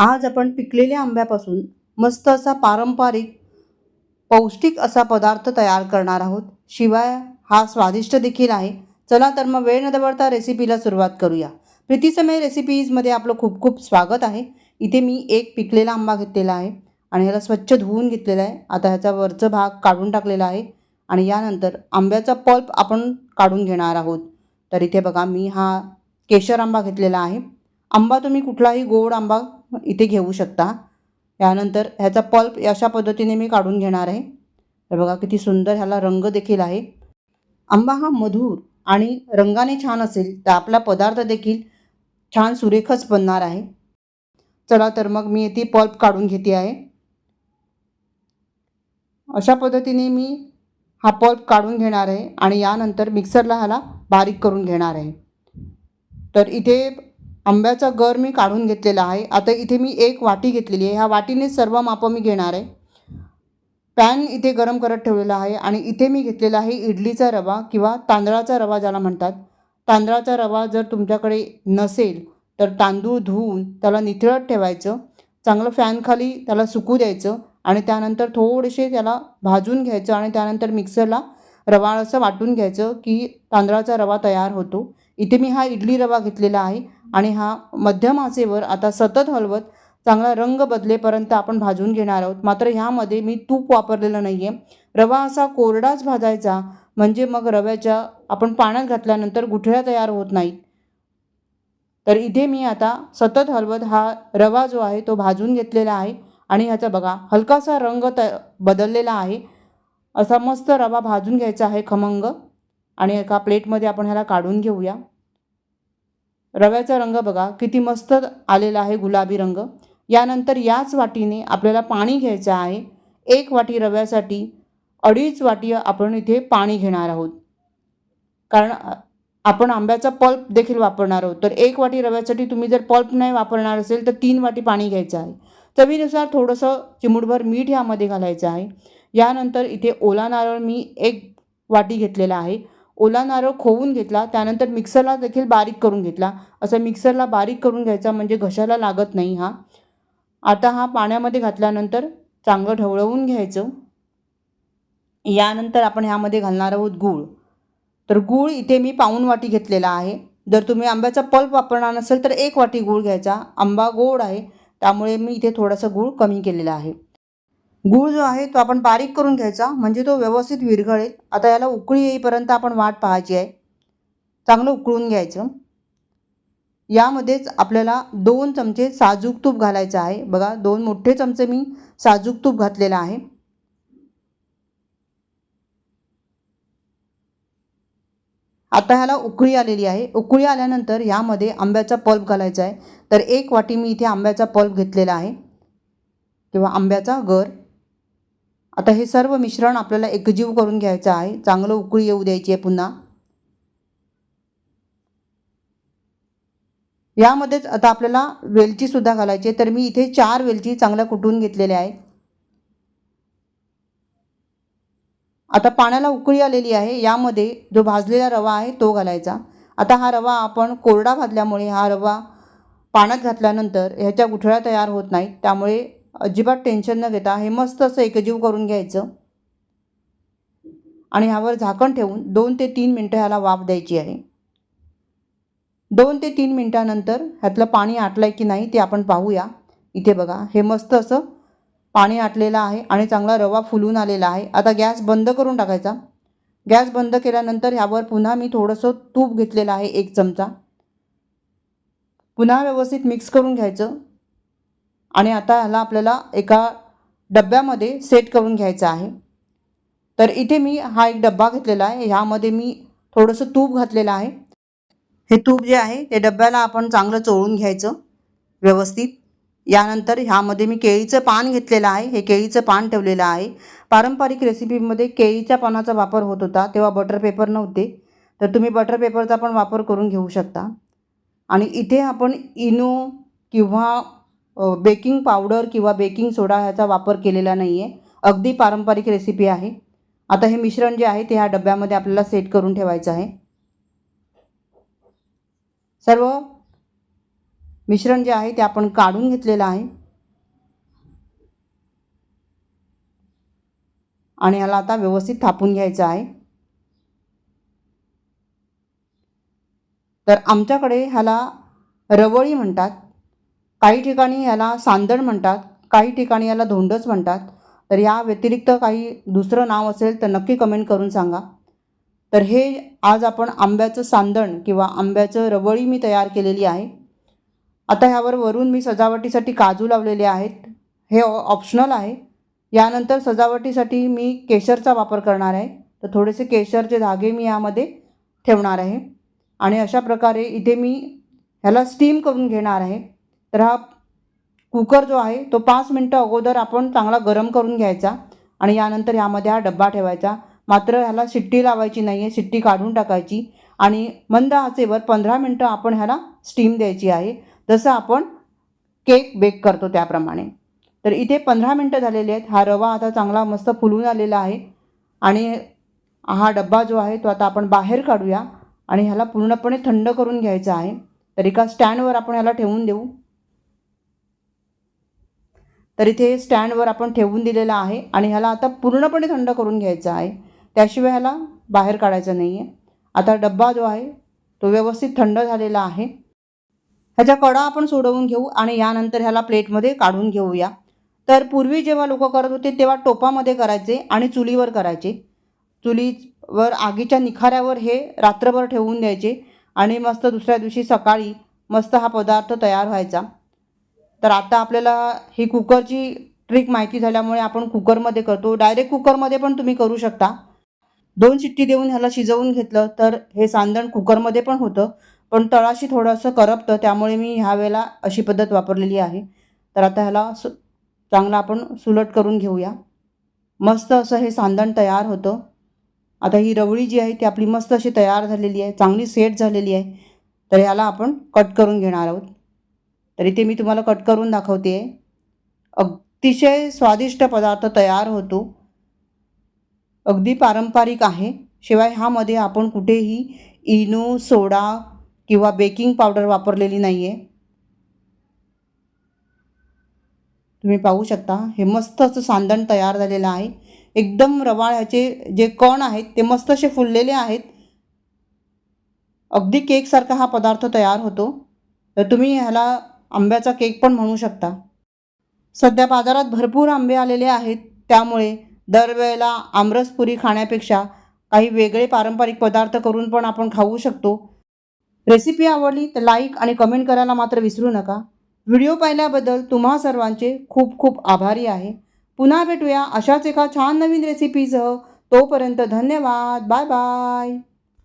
आज आपण पिकलेल्या आंब्यापासून मस्त असा पारंपरिक पौष्टिक असा पदार्थ तयार करणार आहोत. शिवाय हा स्वादिष्ट देखील आहे. चला तर मग वेळ न दवडता रेसिपीला सुरुवात करूया. प्रीतीसमय रेसिपीजमध्ये आपलं खूप खूप स्वागत आहे. इथे मी एक पिकलेला आंबा घेतलेला आहे आणि ह्याला स्वच्छ धुवून घेतलेला आहे. आता ह्याचा वरचा भाग काढून टाकलेला आहे आणि यानंतर आंब्याचा पल्प आपण काढून घेणार आहोत. तर इथे बघा मी हा केशर आंबा घेतलेला आहे. आंबा तुम्ही कुठलाही गोड आंबा इथे घेऊ शकता. यानंतर ह्याचा पल्प अशा पद्धतीने मी काढून घेणार आहे. तर बघा किती सुंदर ह्याला रंग देखील आहे. आंबा हा मधुर आणि रंगाने छान असेल तर आपला पदार्थ देखील छान सुरेखच बनणार आहे. चला तर मग मी ती पल्प काढून घेते आहे. अशा पद्धतीने मी हा पल्प काढून घेणार आहे आणि यानंतर मिक्सरला ह्याला बारीक करून घेणार आहे. तर इथे आंब्याचा गर मी काढून घेतलेला आहे. आता इथे मी एक वाटी घेतलेली आहे. ह्या वाटीने सर्व मापं मी घेणार आहे. पॅन इथे गरम करत ठेवलेला आहे आणि इथे मी घेतलेला आहे इडलीचा रवा किंवा तांदळाचा रवा ज्याला म्हणतात. तांदळाचा रवा जर तुमच्याकडे नसेल तर तांदूळ धुवून त्याला निथळत ठेवायचं. चांगलं फॅनखाली त्याला सुकू द्यायचं आणि त्यानंतर थोडेसे त्याला भाजून घ्यायचं आणि त्यानंतर मिक्सरला रवा असं वाटून घ्यायचं की तांदळाचा रवा तयार होतो. इथे मी हा इडली रवा घेतलेला आहे. आणि हा मध्यम आचेवर आता सतत हलवत चांगला रंग बदलेपर्यंत आपण भाजून घेणार आहोत. मात्र ह्यामध्ये मी तूप वापरलेलं नाही आहे रवा असा कोरडाच भाजायचा म्हणजे मग रव्याच्या आपण पाण्यात घातल्यानंतर गुठळ्या तयार होत नाहीत. तर इथे मी आता सतत हलवत हा रवा जो आहे तो भाजून घेतलेला आहे. आणि ह्याचा बघा हलकासा रंग त बदललेला आहे. असा मस्त रवा भाजून घ्यायचा आहे खमंग. आणि एका प्लेटमध्ये आपण ह्याला काढून घेऊया. रव्याचा रंग बघा किती मस्त आलेला आहे गुलाबी रंग. यानंतर याच वाटीने आपल्याला पाणी घ्यायचं आहे. एक वाटी रव्यासाठी अडीच वाटी आपण इथे पाणी घेणार आहोत. कारण आपण आंब्याचा पल्प देखील वापरणार आहोत. तर एक वाटी रव्यासाठी तुम्ही जर पल्प नाही वापरणार असेल तर तीन वाटी पाणी घ्यायचं आहे. चवीनुसार थोडंसं चिमूटभर मीठ यामध्ये घालायचं आहे. यानंतर इथे ओला नारळ मी एक वाटी घेतलेला आहे. ओला नारळ खोवून घेतला त्यानंतर मिक्सरला देखील बारीक करून घेतला. असं मिक्सरला बारीक करून घ्यायचा म्हणजे घशाला लागत नाही हा. आता हा पाण्यामध्ये घातल्यानंतर चांगलं ढवळवून घ्यायचं. यानंतर आपण ह्यामध्ये घालणार आहोत गूळ. तर गूळ इथे मी पाऊन वाटी घेतलेला आहे. जर तुम्ही आंब्याचा पल्प वापरणार नसेल तर एक वाटी गूळ घ्यायचा. आंबा गोड आहे त्यामुळे मी इथे थोडासा गूळ कमी केलेला आहे. गूळ जो आहे तो आपण बारीक करून घ्यायचा म्हणजे तो व्यवस्थित विरघळेल. आता याला उकळी येईपर्यंत आपण वाट पाहायची आहे. चांगलं उकळून घ्यायचं. यामध्येच आपल्याला दोन चमचे साजूक तूप घालायचं आहे. बघा दोन मोठे चमचे मी साजूक तूप घातलेलं आहे. आता ह्याला उकळी आलेली आहे. उकळी आल्यानंतर यामध्ये आंब्याचा पल्प घालायचा आहे. तर एक वाटी मी इथे आंब्याचा पल्प घेतलेला आहे. किंवा आंब्याचा गर. आता हे सर्व मिश्रण आपल्याला एकजीव करून घ्यायचं आहे. चांगलं उकळी येऊ द्यायची आहे पुन्हा. यामध्येच आता आपल्याला वेलचीसुद्धा घालायची आहे. तर मी इथे चार वेलची चांगल्या कुटून घेतलेल्या आहेत. आता पाण्याला उकळी आलेली आहे. यामध्ये जो भाजलेला रवा आहे तो घालायचा. आता हा रवा आपण कोरडा भाजल्यामुळे हा रवा पाण्यात घातल्यानंतर ह्याच्या गुठळ्या तयार होत नाहीत. त्यामुळे अजिबात टेन्शन न घेता हे मस्त असं एकजीव करून घ्यायचं. आणि ह्यावर झाकण ठेवून दोन ते तीन मिनटं ह्याला वाफ द्यायची आहे. दोन ते तीन मिनटानंतर ह्यातलं पाणी आटलं आहे की नाही ते आपण पाहूया. इथे बघा हे मस्त असं पाणी आटलेलं आहे आणि चांगला रवा फुलून आलेला आहे. आता गॅस बंद करून टाकायचा. गॅस बंद केल्यानंतर ह्यावर पुन्हा मी थोडंसं तूप घेतलेलं आहे एक चमचा. पुन्हा व्यवस्थित मिक्स करून घ्यायचं. आणि आता ह्याला आपल्याला एका डब्यामध्ये सेट करून घ्यायचं आहे. तर इथे मी हा एक डब्बा घेतलेला आहे. ह्यामध्ये मी थोडंसं तूप घातलेलं आहे. हे तूप जे आहे ते डब्याला आपण चांगलं चोळून घ्यायचं व्यवस्थित. यानंतर ह्यामध्ये मी केळीचं पान घेतलेलं आहे. हे केळीचं पान ठेवलेलं आहे. पारंपरिक रेसिपीमध्ये केळीच्या पानाचा वापर होत होता तेव्हा बटर पेपर नव्हते. तर तुम्ही बटर पेपरचा पण वापर करून घेऊ शकता. आणि इथे आपण इनो किंवा बेकिंग पावडर किंवा बेकिंग सोडा ह्याचा वापर केलेला नाही आहे अगदी पारंपरिक रेसिपी आहे. आता हे मिश्रण जे आहे ते ह्या डब्यामध्ये आपल्याला सेट करून ठेवायचं आहे. सर्व मिश्रण जे आहे ते आपण काढून घेतलेलं आहे. आणि ह्याला आता व्यवस्थित थापून घ्यायचं आहे. तर आमच्याकडे ह्याला रवळी म्हणतात. काही ठिकाणी ह्याला सांदण म्हणतात काही ठिकाणी याला धोंडच म्हणतात. तर या व्यतिरिक्त काही दुसरं नाव असेल तर नक्की कमेंट करून सांगा. तर हे आज आपण आंब्याचं सांदण किंवा आंब्याचं रवळी मी तयार केलेली आहे. आता ह्यावर वरून मी सजावटीसाठी काजू लावलेले आहेत. हे ऑप्शनल आहे. यानंतर सजावटीसाठी मी केशरचा वापर करणार आहे. तर थोडेसे केशरचे धागे मी यामध्ये ठेवणार आहे. आणि अशा प्रकारे इथे मी ह्याला स्टीम करून घेणार आहे. तर हा कुकर जो आहे तो पाच मिनटं अगोदर आपण चांगला गरम करून घ्यायचा आणि यानंतर ह्यामध्ये हा डब्बा ठेवायचा. मात्र ह्याला शिट्टी लावायची नाही आहे शिट्टी काढून टाकायची आणि मंद आचेवर पंधरा मिनटं आपण ह्याला स्टीम द्यायची आहे. जसं आपण केक बेक करतो त्याप्रमाणे. तर इथे पंधरा मिनटं झालेली आहेत. हा रवा आता चांगला मस्त फुलून आलेला आहे आणि हा डब्बा जो आहे तो आता आपण बाहेर काढूया आणि ह्याला पूर्णपणे थंड करून घ्यायचा आहे. तर एका स्टँडवर आपण ह्याला ठेवून देऊ. तर इथे स्टँडवर आपण ठेवून दिलेला आहे आणि ह्याला आता पूर्णपणे थंड करून घ्यायचा आहे. त्याशिवाय ह्याला बाहेर काढायचं नाही आहे आता डब्बा जो आहे तो व्यवस्थित थंड झालेला आहे. ह्याच्या कडा आपण सोडवून घेऊ आणि यानंतर ह्याला प्लेटमध्ये काढून घेऊया. तर पूर्वी जेव्हा लोक करत होते तेव्हा टोपामध्ये करायचे आणि चुलीवर करायचे. चुलीवर आगीच्या निखाऱ्यावर हे रात्रभर ठेवून द्यायचे आणि मस्त दुसऱ्या दिवशी सकाळी मस्त हा पदार्थ तयार व्हायचा. तर आता आपल्याला ही कुकरची ट्रिक माहिती झाल्यामुळे आपण कुकरमध्ये करतो. डायरेक्ट कुकरमध्ये पण तुम्ही करू शकता. दोन शिट्टी देऊन ह्याला शिजवून घेतलं तर हे सांदण कुकरमध्ये पण होतं. पण तळाशी थोडंसं करपतं त्यामुळे मी ह्या वेळेला अशी पद्धत वापरलेली आहे. तर आता ह्याला सु चांगलं आपण सुलट करून घेऊया. मस्त असं हे सांदण तयार होतं. आता ही रवळी जी आहे ती आपली मस्त अशी तयार झालेली आहे. चांगली सेट झालेली आहे. तर ह्याला आपण कट करून घेणार आहोत. तरी ते मी तुम्हाला कट करून दाखवते. आहे अतिशय स्वादिष्ट पदार्थ तयार होतो. अगदी पारंपरिक आहे. शिवाय ह्यामध्ये आपण कुठेही इनो सोडा किंवा बेकिंग पावडर वापरलेली नाही आहे तुम्ही पाहू शकता हे मस्त असं सांदण तयार झालेलं आहे. एकदम रवाळ ह्याचे जे कण आहेत ते मस्त असे फुललेले आहेत. अगदी केकसारखा हा पदार्थ तयार होतो. तर तुम्ही ह्याला आंब्याचा केक पण म्हणू शकता. सध्या बाजारात भरपूर आंबे आलेले आहेत. त्यामुळे दरवेळेला आमरसपुरी खाण्यापेक्षा काही वेगळे पारंपरिक पदार्थ करून पण आपण खाऊ शकतो. रेसिपी आवडली तर लाईक आणि कमेंट करायला मात्र विसरू नका. व्हिडिओ पाहिल्याबद्दल तुम्हा सर्वांचे खूप खूप आभारी आहे. पुन्हा भेटूया अशाच एका छान नवीन रेसिपीसह तोपर्यंत धन्यवाद. Bye bye.